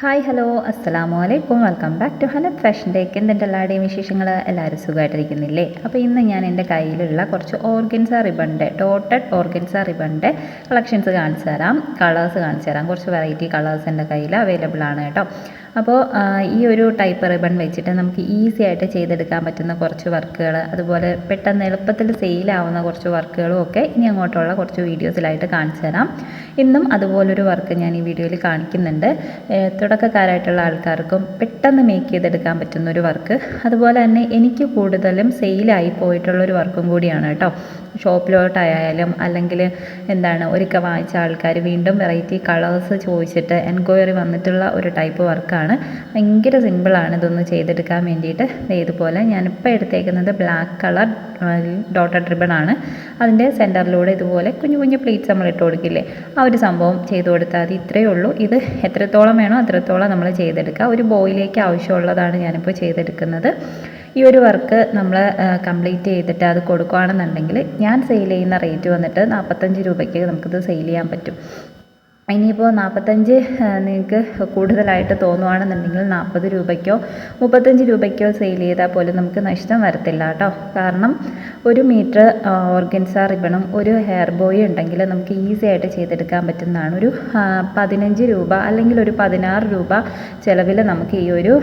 Hi hello അസ്സലാമു അലൈക്കും welcome back to Hanath fashion take എന്തിന്റെ എല്ലാവരുടെയും വിശേഷങ്ങൾ എല്ലാവരും സുഖമായിട്ടിരിക്കുന്നില്ലേ? അപ്പോൾ ഇന്ന് ഞാൻ എന്റെ കയ്യിലുള്ള കുറച്ച് ഓർഗൻസ റിബണിന്റെ ഡോട്ടഡ് ഓർഗൻസ റിബണിന്റെ കളക്ഷൻസ് കാണിച്ചു തരാം. കളേഴ്സ് കാണിച്ചു തരാം. കുറച്ച് വെറൈറ്റി കളേഴ്സ് എന്റെ കയ്യിൽ അവൈലബിൾ ആണ് കേട്ടോ. അപ്പോൾ ഈ ഒരു ടൈപ്പ് റിബൺ വെച്ചിട്ട് നമുക്ക് ഈസി ആയിട്ട് ചെയ്തെടുക്കാൻ പറ്റുന്ന കുറച്ച് വർക്കുകൾ അതുപോലെ പെട്ടെന്ന് എളുപ്പത്തിൽ സെയിലാവുന്ന കുറച്ച് വർക്കുകളും ഒക്കെ ഇനി അങ്ങോട്ടുള്ള കുറച്ച് വീഡിയോസിലായിട്ട് കാണിച്ചു തരാം. ഇന്നും അതുപോലൊരു വർക്ക് ഞാൻ ഈ വീഡിയോയിൽ കാണിക്കുന്നുണ്ട്. തുടക്കക്കാരായിട്ടുള്ള ആൾക്കാർക്കും പെട്ടെന്ന് മേക്ക് ചെയ്തെടുക്കാൻ പറ്റുന്ന ഒരു വർക്ക്. അതുപോലെ തന്നെ എനിക്ക് കൂടുതലും സെയിലായി പോയിട്ടുള്ളൊരു വർക്കും കൂടിയാണ് കേട്ടോ. ഷോപ്പിലോട്ടായാലും അല്ലെങ്കിൽ എന്താണ് ഒരിക്കൽ വാങ്ങിച്ച ആൾക്കാർ വീണ്ടും വെറൈറ്റി കളേഴ്സ് ചോദിച്ചിട്ട് എൻക്വയറി വന്നിട്ടുള്ള ഒരു ടൈപ്പ് വർക്കാണ്. ഭയങ്കര സിമ്പിളാണ് ഇതൊന്ന് ചെയ്തെടുക്കാൻ വേണ്ടിയിട്ട്. ഇതുപോലെ ഞാനിപ്പോൾ എടുത്തേക്കുന്നത് ബ്ലാക്ക് കളർ ഡോട്ടർ റിബൺ ആണ്. അതിന്റെ സെന്ററിലൂടെ ഇതുപോലെ കുഞ്ഞു കുഞ്ഞു പ്ലേറ്റ്സ് നമ്മൾ ഇട്ട് കൊടുക്കില്ലേ? ആ ഒരു സംഭവം ചെയ്ത് കൊടുത്താൽ അത് ഇത്രയേ ഉള്ളൂ. ഇത് എത്രത്തോളം വേണോ അത്രത്തോളം നമ്മൾ ചെയ്തെടുക്കുക. ഒരു ബോയിലേക്ക് ആവശ്യമുള്ളതാണ് ഞാനിപ്പോൾ ചെയ്തെടുക്കുന്നത്. ഈ ഒരു വർക്ക് നമ്മൾ കംപ്ലീറ്റ് ചെയ്തിട്ട് അത് കൊടുക്കുകയാണെന്നുണ്ടെങ്കിൽ ഞാൻ സെയിൽ ചെയ്യുന്ന റേറ്റ് വന്നിട്ട് നാൽപ്പത്തഞ്ച് രൂപയ്ക്ക് നമുക്കിത് സെയിൽ ചെയ്യാൻ പറ്റും. ഇനിയിപ്പോൾ നാൽപ്പത്തഞ്ച് നിങ്ങൾക്ക് കൂടുതലായിട്ട് തോന്നുവാണെന്നുണ്ടെങ്കിൽ നാൽപ്പത് രൂപയ്ക്കോ മുപ്പത്തഞ്ച് രൂപയ്ക്കോ സെയിൽ ചെയ്താൽ പോലും നമുക്ക് നഷ്ടം വരത്തില്ല കേട്ടോ. കാരണം ഒരു മീറ്റർ ഓർഗൻസ റിബണും ഒരു ഹെയർ ബോയും ഉണ്ടെങ്കിൽ നമുക്ക് ഈസി ആയിട്ട് ചെയ്തെടുക്കാൻ പറ്റുന്നതാണ്. ഒരു പതിനഞ്ച് രൂപ അല്ലെങ്കിൽ ഒരു പതിനാറ് രൂപ ചിലവിൽ നമുക്ക് ഈ ഒരു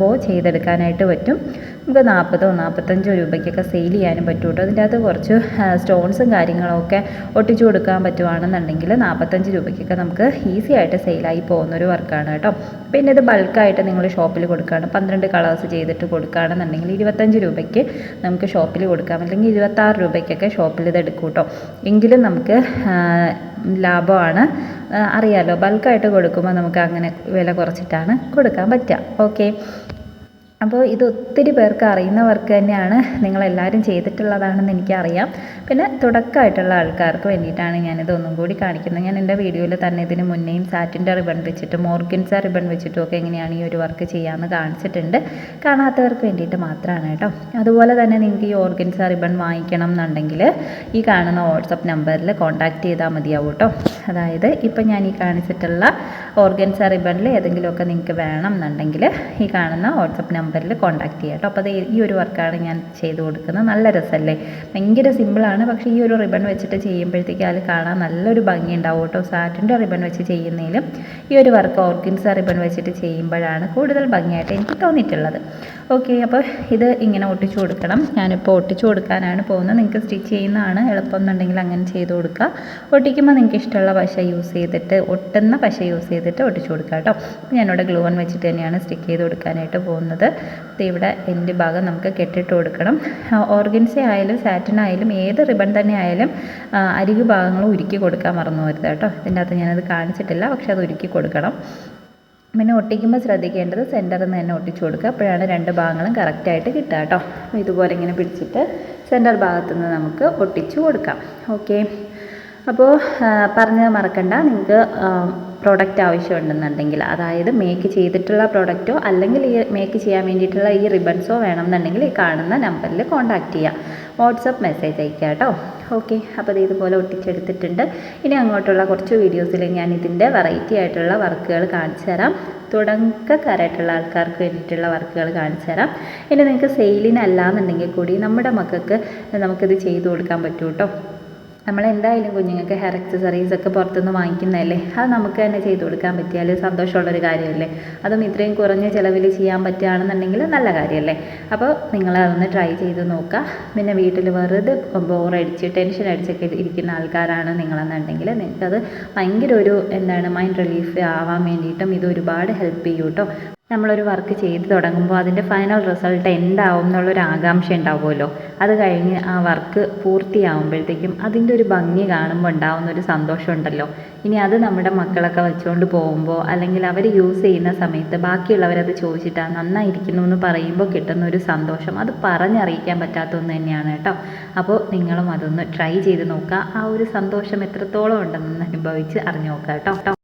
ബോ ചെയ്തെടുക്കാനായിട്ട് പറ്റും. നമുക്ക് നാൽപ്പതോ നാൽപ്പത്തഞ്ചോ രൂപയ്ക്കൊക്കെ സെയിൽ ചെയ്യാനും പറ്റും കേട്ടോ. അതിന്റെ അകത്ത് കുറച്ച് സ്റ്റോൺസും കാര്യങ്ങളൊക്കെ ഒട്ടിച്ചു കൊടുക്കാൻ പറ്റുവാണെന്നുണ്ടെങ്കിൽ നാൽപ്പത്തഞ്ച് രൂപയ്ക്കൊക്കെ നമുക്ക് ഈസി ആയിട്ട് സെയിലായി പോകുന്നൊരു വർക്കാണ് കേട്ടോ. പിന്നെ ഇത് ബൾക്കായിട്ട് നിങ്ങൾ ഷോപ്പിൽ കൊടുക്കുകയാണ്. പന്ത്രണ്ട് കളേഴ്സ് ചെയ്തിട്ട് കൊടുക്കുകയാണെന്നുണ്ടെങ്കിൽ ഇരുപത്തഞ്ച് രൂപയ്ക്ക് നമുക്ക് ഷോപ്പിൽ കൊടുക്കാം. അല്ലെങ്കിൽ ഇരുപത്താറ് രൂപയ്ക്കൊക്കെ ഷോപ്പിൽ ഇത് എടുക്കും കേട്ടോ. എങ്കിലും നമുക്ക് ലാഭമാണ് അറിയാലോ. ബൾക്കായിട്ട് കൊടുക്കുമ്പോൾ നമുക്ക് അങ്ങനെ വില കുറച്ചിട്ടാണ് കൊടുക്കാൻ പറ്റുക. ഓക്കെ. അപ്പോൾ ഇത് ഒത്തിരി പേർക്ക് അറിയുന്ന വർക്ക് തന്നെയാണ് നിങ്ങളെല്ലാവരും ചെയ്തിട്ടുള്ളതാണെന്ന് എനിക്കറിയാം. പിന്നെ തുടക്കമായിട്ടുള്ള ആൾക്കാർക്ക് വേണ്ടിയിട്ടാണ് ഞാനിത് ഒന്നും കൂടി കാണിക്കുന്നത്. ഞാൻ എന്റെ വീഡിയോയിൽ തന്നെ ഇതിന് മുന്നേയും സാറ്റിന്റെ റിബൺ വെച്ചിട്ടും ഓർഗൻസ റിബൺ വെച്ചിട്ടും ഒക്കെ എങ്ങനെയാണ് ഈ ഒരു വർക്ക് ചെയ്യാമെന്ന് കാണിച്ചിട്ടുണ്ട്. കാണാത്തവർക്ക് വേണ്ടിയിട്ട് മാത്രമാണ് കേട്ടോ. അതുപോലെ തന്നെ നിങ്ങൾക്ക് ഈ ഓർഗൻസ റിബൺ വാങ്ങിക്കണം എന്നുണ്ടെങ്കിൽ ഈ കാണുന്ന വാട്സപ്പ് നമ്പറിൽ കോൺടാക്റ്റ് ചെയ്താൽ മതിയാവും കേട്ടോ. അതായത് ഇപ്പം ഞാൻ ഈ കാണിച്ചിട്ടുള്ള ഓർഗൻസ റിബണിൽ ഏതെങ്കിലുമൊക്കെ നിങ്ങൾക്ക് വേണം എന്നുണ്ടെങ്കിൽ ഈ കാണുന്ന വാട്സപ്പ് നമ്പർ നമ്പറിൽ കോൺടാക്ട് ചെയ്യാം കേട്ടോ. അപ്പോൾ അത് ഈ ഒരു വർക്കാണ് ഞാൻ ചെയ്ത് കൊടുക്കുന്നത്. നല്ല രസമല്ലേ ഭയങ്കര സിമ്പിളാണ് പക്ഷേ ഈ ഒരു റിബൺ വെച്ചിട്ട് ചെയ്യുമ്പോഴത്തേക്ക് അതിൽ കാണാൻ നല്ലൊരു ഭംഗി ഉണ്ടാവും കേട്ടോ. സാറ്റിന്റെ റിബൺ വെച്ച് ചെയ്യുന്നതിലും ഈ ഒരു വർക്ക് ഓർക്കിൻസ് റിബൺ വെച്ചിട്ട് ചെയ്യുമ്പോഴാണ് കൂടുതൽ ഭംഗിയായിട്ട് എനിക്ക് തോന്നിയിട്ടുള്ളത്. ഓക്കെ അപ്പോൾ ഇത് ഇങ്ങനെ ഒട്ടിച്ചു കൊടുക്കണം. ഞാനിപ്പോൾ ഒട്ടിച്ചു കൊടുക്കാനാണ് പോകുന്നത്. നിങ്ങൾക്ക് സ്റ്റിച്ച് ചെയ്യുന്നതാണ് എളുപ്പം എന്നുണ്ടെങ്കിൽ അങ്ങനെ ചെയ്ത് കൊടുക്കുക. ഒട്ടിക്കുമ്പോൾ നിങ്ങൾക്ക് ഇഷ്ടമുള്ള പശ യൂസ് ചെയ്തിട്ട് ഒട്ടുന്ന പശ യൂസ് ചെയ്തിട്ട് ഒട്ടിച്ചു കൊടുക്കുക കേട്ടോ. ഞാനിവിടെ ഗ്ലൂവൺ വെച്ചിട്ട് തന്നെയാണ് സ്റ്റിക്ക് ചെയ്ത് കൊടുക്കാനായിട്ട് പോകുന്നത്. ഇവിടെ എന്റെ ഭാഗം നമുക്ക് കെട്ടിട്ട് കൊടുക്കണം. ഓർഗൻസ ആയാലും സാറ്റിൻ ആയാലും ഏത് റിബൺ തന്നെ ആയാലും അരികു ഭാഗങ്ങൾ ഉരുക്കി കൊടുക്കാൻ മറന്നു വരുത് കേട്ടോ. ഇതിന്റെ അകത്ത് ഞാനത് കാണിച്ചിട്ടില്ല പക്ഷെ അത് ഉരുക്കി കൊടുക്കണം. പിന്നെ ഒട്ടിക്കുമ്പോൾ ശ്രദ്ധിക്കേണ്ടത് സെന്ററിൽ നിന്ന് തന്നെ ഒട്ടിച്ചു കൊടുക്കുക. അപ്പോഴാണ് രണ്ട് ഭാഗങ്ങളും കറക്റ്റായിട്ട് കിട്ടുക കേട്ടോ. ഇതുപോലെ ഇങ്ങനെ പിടിച്ചിട്ട് സെന്റർ ഭാഗത്തു നിന്ന് നമുക്ക് ഒട്ടിച്ചു കൊടുക്കാം. ഓക്കെ അപ്പോൾ പറഞ്ഞത് മറക്കണ്ട. നിങ്ങൾക്ക് പ്രോഡക്റ്റ് ആവശ്യമുണ്ടെന്നുണ്ടെങ്കിൽ അതായത് മേക്ക് ചെയ്തിട്ടുള്ള പ്രോഡക്റ്റോ അല്ലെങ്കിൽ ഈ മേക്ക് ചെയ്യാൻ വേണ്ടിയിട്ടുള്ള ഈ റിബൺസോ വേണമെന്നുണ്ടെങ്കിൽ ഈ കാണുന്ന നമ്പറിൽ കോൺടാക്റ്റ് ചെയ്യാം. വാട്സപ്പ് മെസ്സേജ് അയക്കുക കേട്ടോ. ഓക്കെ അപ്പോൾ ഇത് ഇതുപോലെ ഒട്ടിച്ചെടുത്തിട്ടുണ്ട്. ഇനി അങ്ങോട്ടുള്ള കുറച്ച് വീഡിയോസിൽ ഞാൻ ഇതിന്റെ വെറൈറ്റി ആയിട്ടുള്ള വർക്കുകൾ കാണിച്ചു തരാം. തുടക്കക്കാരായിട്ടുള്ള ആൾക്കാർക്ക് വേണ്ടിയിട്ടുള്ള വർക്കുകൾ കാണിച്ചു തരാം. ഇനി നിങ്ങൾക്ക് സെയിലിനല്ല എന്നുണ്ടെങ്കിൽ കൂടി നമ്മുടെ മക്കൾക്ക് നമുക്കിത് ചെയ്തു കൊടുക്കാൻ പറ്റും കേട്ടോ. നമ്മൾ എന്തായാലും കുഞ്ഞുങ്ങൾക്ക് ഹെയർ അക്സസറീസ് ഒക്കെ പുറത്തുനിന്ന് വാങ്ങിക്കുന്നതല്ലേ? അത് നമുക്ക് തന്നെ ചെയ്തു കൊടുക്കാൻ പറ്റിയാൽ സന്തോഷമുള്ളൊരു കാര്യമല്ലേ? അതും ഇത്രയും കുറഞ്ഞ ചിലവിൽ ചെയ്യാൻ പറ്റുകയാണെന്നുണ്ടെങ്കിൽ നല്ല കാര്യമല്ലേ? അപ്പോൾ നിങ്ങൾ അതൊന്ന് ട്രൈ ചെയ്ത് നോക്കുക. പിന്നെ വീട്ടിൽ വെറുതെ ബോറടിച്ച് ടെൻഷൻ അടിച്ചൊക്കെ ഇരിക്കുന്ന ആൾക്കാരാണ് നിങ്ങളെന്നുണ്ടെങ്കിൽ നിങ്ങൾക്കത് ഭയങ്കര ഒരു എന്താണ് മൈൻഡ് റിലീഫ് ആവാൻ വേണ്ടിയിട്ടും ഇത് ഒരുപാട് ഹെൽപ്പ് ചെയ്യും കേട്ടോ. നമ്മളൊരു വർക്ക് ചെയ്ത് തുടങ്ങുമ്പോൾ അതിന്റെ ഫൈനൽ റിസൾട്ട് എന്താവും എന്നുള്ളൊരു ആകാംക്ഷ ഉണ്ടാവുമല്ലോ. അത് കഴിഞ്ഞ് ആ വർക്ക് പൂർത്തിയാവുമ്പോഴത്തേക്കും അതിന്റെ ഒരു ഭംഗി കാണുമ്പോൾ ഉണ്ടാവുന്ന ഒരു സന്തോഷം ഉണ്ടല്ലോ. ഇനി അത് നമ്മുടെ മക്കളൊക്കെ വെച്ചുകൊണ്ട് പോകുമ്പോൾ അല്ലെങ്കിൽ അവർ യൂസ് ചെയ്യുന്ന സമയത്ത് ബാക്കിയുള്ളവരത് ചോദിച്ചിട്ട് നന്നായിരിക്കുന്നു എന്ന് പറയുമ്പോൾ കിട്ടുന്ന ഒരു സന്തോഷം അത് പറഞ്ഞറിയിക്കാൻ പറ്റാത്ത ഒന്ന് തന്നെയാണ് കേട്ടോ. അപ്പോൾ നിങ്ങളും അതൊന്ന് ട്രൈ ചെയ്ത് നോക്കുക. ആ ഒരു സന്തോഷം എത്രത്തോളം ഉണ്ടെന്ന് അനുഭവിച്ച് അറിഞ്ഞു നോക്കുക കേട്ടോ.